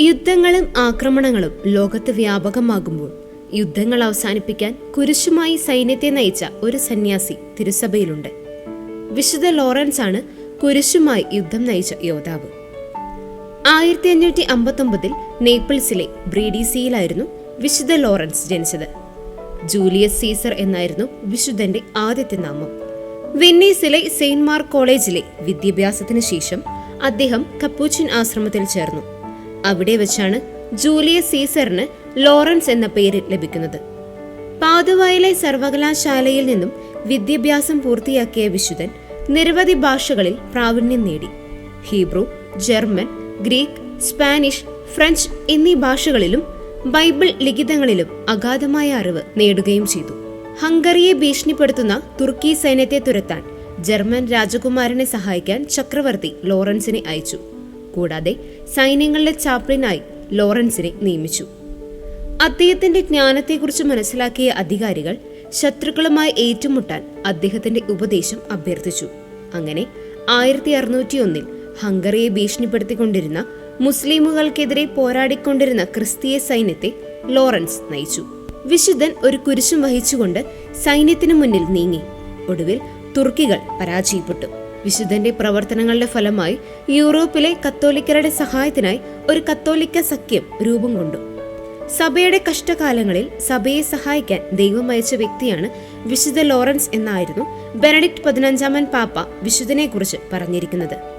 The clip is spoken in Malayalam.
യുദ്ധങ്ങളും ആക്രമണങ്ങളും ലോകത്ത് വ്യാപകമാകുമ്പോൾ യുദ്ധങ്ങൾ അവസാനിപ്പിക്കാൻ കുരിശുമായി സൈന്യത്തെ നയിച്ച ഒരു സന്യാസി തിരുസഭയിലുണ്ട്. വിശുദ്ധ ലോറൻസ് ആണ് കുരിശുമായി യുദ്ധം നയിച്ച യോദ്ധാവ്. ആയിരത്തി അഞ്ഞൂറ്റി അമ്പത്തൊമ്പതിൽ നേപ്പിൾസിലെ ബ്രീഡിസിയിലായിരുന്നു വിശുദ്ധ ലോറൻസ് ജനിച്ചത്. ജൂലിയസ് സീസർ എന്നായിരുന്നു വിശുദ്ധന്റെ ആദ്യത്തെ നാമം. വെന്നീസിലെ സെയിന്റ് മാർക്ക് കോളേജിലെ വിദ്യാഭ്യാസത്തിന് ശേഷം അദ്ദേഹം കപ്പൂച്ചിൻ ആശ്രമത്തിൽ ചേർന്നു. അവിടെ വെച്ചാണ് ജൂലിയസ് സീസറിന് ലോറൻസ് എന്ന പേര് ലഭിക്കുന്നത്. പാതുവായിലെ സർവകലാശാലയിൽ നിന്നും വിദ്യാഭ്യാസം പൂർത്തിയാക്കിയ വിശുദ്ധൻ നിരവധി ഭാഷകളിൽ പ്രാവീണ്യം നേടി. Hebrew German Greek Spanish French എന്നീ ഭാഷകളിലും ബൈബിൾ ലിഖിതങ്ങളിലും അഗാധമായ അറിവ് നേടുകയും ചെയ്തു. ഹംഗറിയെ ഭീഷണിപ്പെടുത്തുന്ന തുർക്കി സൈന്യത്തെ തുരത്താൻ ജർമ്മൻ രാജകുമാരനെ സഹായിക്കാൻ ചക്രവർത്തി ലോറൻസിനെ അയച്ചു. കൂടാതെ സൈന്യങ്ങളുടെ ചാപ്ലിനായി ലോറൻസിനെ നിയമിച്ചു. അദ്ദേഹത്തിന്റെ ജ്ഞാനത്തെക്കുറിച്ച് മനസ്സിലാക്കിയ അധികാരികൾ ശത്രുക്കളുമായി ഏറ്റുമുട്ടാൻ അദ്ദേഹത്തിന്റെ ഉപദേശം അഭ്യർത്ഥിച്ചു. അങ്ങനെ ആയിരത്തി അറുന്നൂറ്റി ഒന്നിൽ ഹംഗറിയെ ഭീഷണിപ്പെടുത്തിക്കൊണ്ടിരുന്ന മുസ്ലിമുകൾക്കെതിരെ പോരാടിക്കൊണ്ടിരുന്ന ക്രിസ്തീയ സൈന്യത്തെ ലോറൻസ് നയിച്ചു. വിശുദ്ധൻ ഒരു കുരിശും വഹിച്ചുകൊണ്ട് സൈന്യത്തിനു മുന്നിൽ നീങ്ങി. ഒടുവിൽ തുർക്കികൾ പരാജയപ്പെട്ടു. വിശുദ്ധന്റെ പ്രവർത്തനങ്ങളുടെ ഫലമായി യൂറോപ്പിലെ കത്തോലിക്കരുടെ സഹായത്തിനായി ഒരു കത്തോലിക്ക സഖ്യം രൂപം കൊണ്ടു. സഭയുടെ കഷ്ടകാലങ്ങളിൽ സഭയെ സഹായിക്കാൻ ദൈവം അയച്ച വ്യക്തിയാണ് വിശുദ്ധ ലോറൻസ് എന്നായിരുന്നു ബെനഡിക്ട് പതിനഞ്ചാമൻ പാപ്പ വിശുദ്ധനെക്കുറിച്ച് പറഞ്ഞിരിക്കുന്നത്.